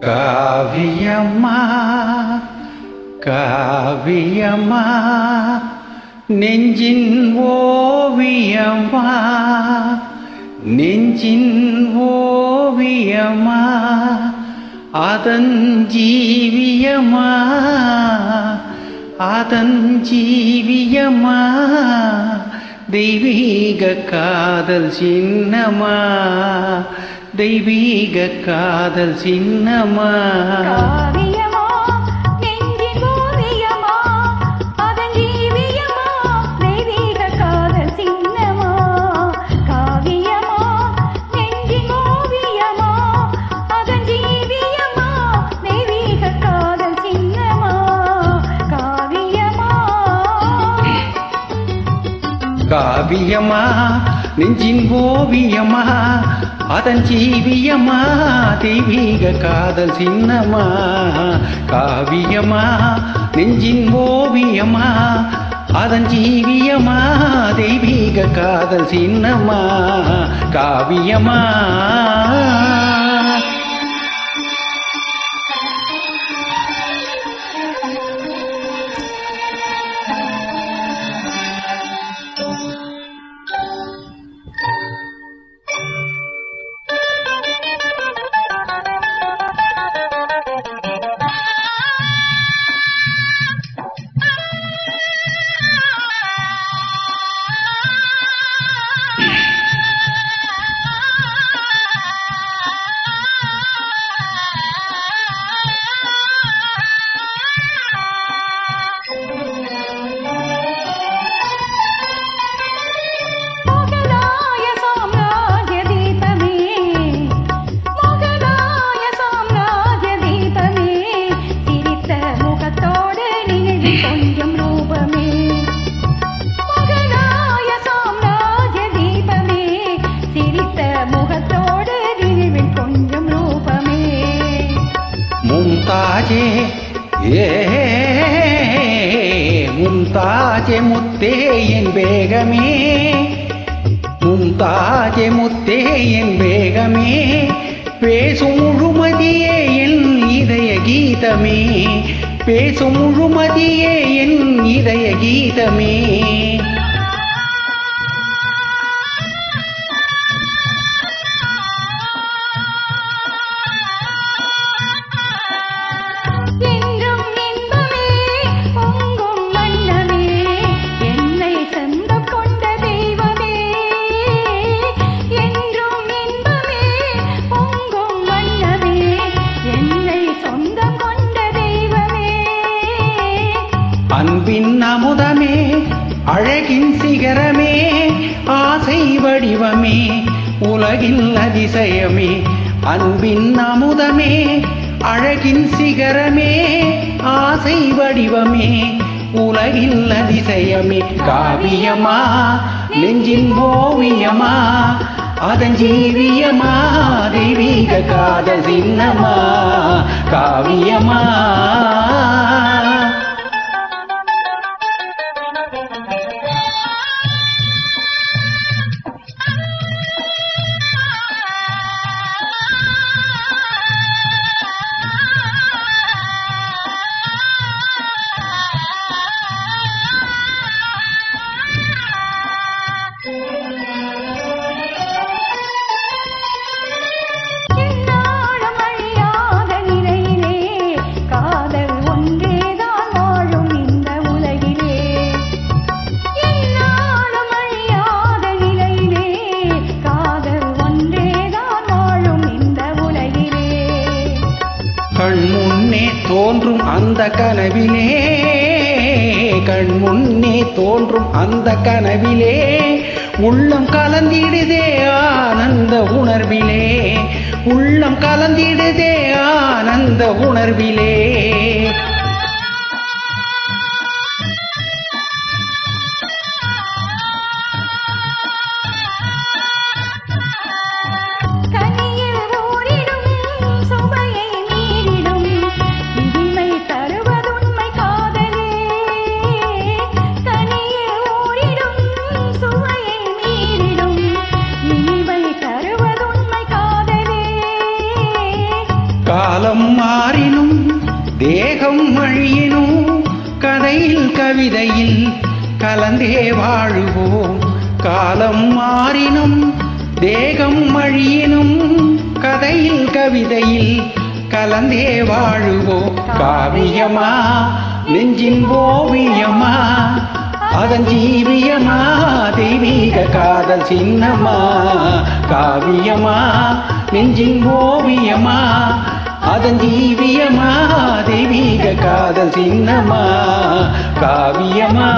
காவியம்மா காவியம்மா நெஞ்சின் ஓவியம்மா நெஞ்சின் ஓவியம்மா அதன் ஜீவியம்மா அதன் ஜீவியம்மா தெய்வீக காதல் சின்னமா தெய்வீக காதல் சின்னமா? காவியமா நெஞ்சின் ஓவியமா அதன் ஜீவியமா தெய்வீக காதல் சின்னமா. காவியமா நெஞ்சின் ஓவியமா அதன் ஜீவியமா தெய்வீக காதல் சின்னமா. காவியமா. மும்தாஜே ஏ மும்தாஜே முத்தே என் வேகமே. மும்தாஜே முத்தே என் வேகமே. பேசும் முழுமதியே என் இதய கீதமே. பேசும் முழுமதியே என் இதய கீதமே. அழகின் சிகரமே ஆசை வடிவமே உலகின் அதிசயமே அன்பின் அமுதமே அழகின் சிகரமே ஆசை வடிவமே உலகில் அதிசயமே. காவியமா நெஞ்சின் ஓவியமா அதன் ஜீவியமா தெய்வீக காதல் சின்னமா. காவியமா தோன்றும் அந்த கனவிலே கண் முன்னே தோன்றும் அந்த கனவிலே உள்ளம் கலந்திடுதே ஆனந்த உணர்விலே உள்ளம் கலந்திடுதே ஆனந்த உணர்விலே. மாறினும் தேகம் மழியினும் கதையில் கவிதையில் கலந்தே வாழுவோம். காலம் மாறினும் தேகம் மழியினும் கதையில் கவிதையில் கலந்தே வாழுவோம். காவியமா நெஞ்சின் ஓவியமா அதன் ஜீவியமா தெய்வீக காதல் சின்னமா. காவியமா நெஞ்சின் ஓவியமா அதன் ஜீவியமா தெய்வீக காதல் சின்னமா காவியமா.